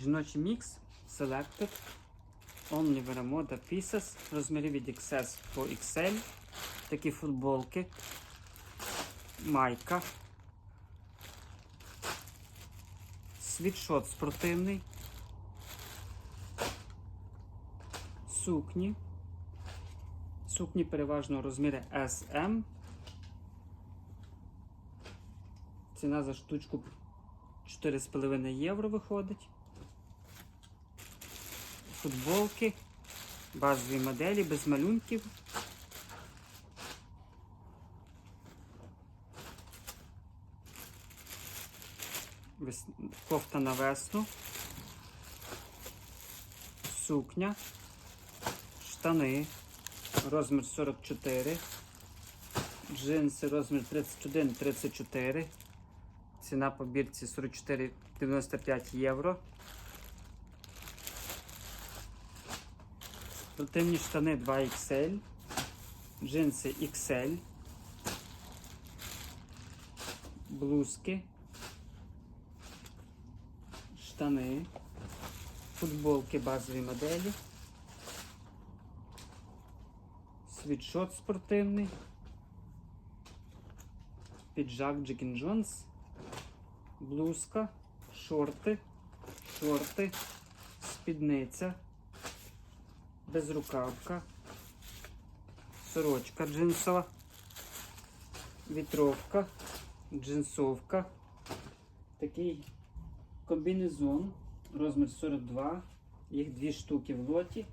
Жіночий мікс Selected Only Veramoda Pieces розмірів від XS по XL. Такі футболки, майка, світшот спортивний, сукні. Сукні переважно розміри SM. Ціна за штучку 4,5 євро виходить. Футболки, базові моделі без малюнків. Кофта на весну. Сукня. Штани. Розмір 44. Джинси розмір 31-34. Ціна по бірці 44,95 євро. Спортивні штани 2XL. Джинси XL. Блузки. Штани. Футболки базові моделі. Світшот спортивний. Піджак Джекін Джонс. Блузка, шорти, шорти, спідниця, безрукавка, сорочка джинсова, вітровка, джинсовка, такий комбінезон, розмір 42, їх дві штуки в лоті,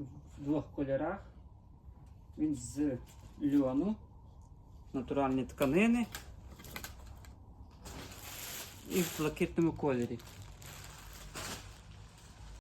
в двох кольорах. Він з льону, натуральні тканини. І в блакитному кольорі.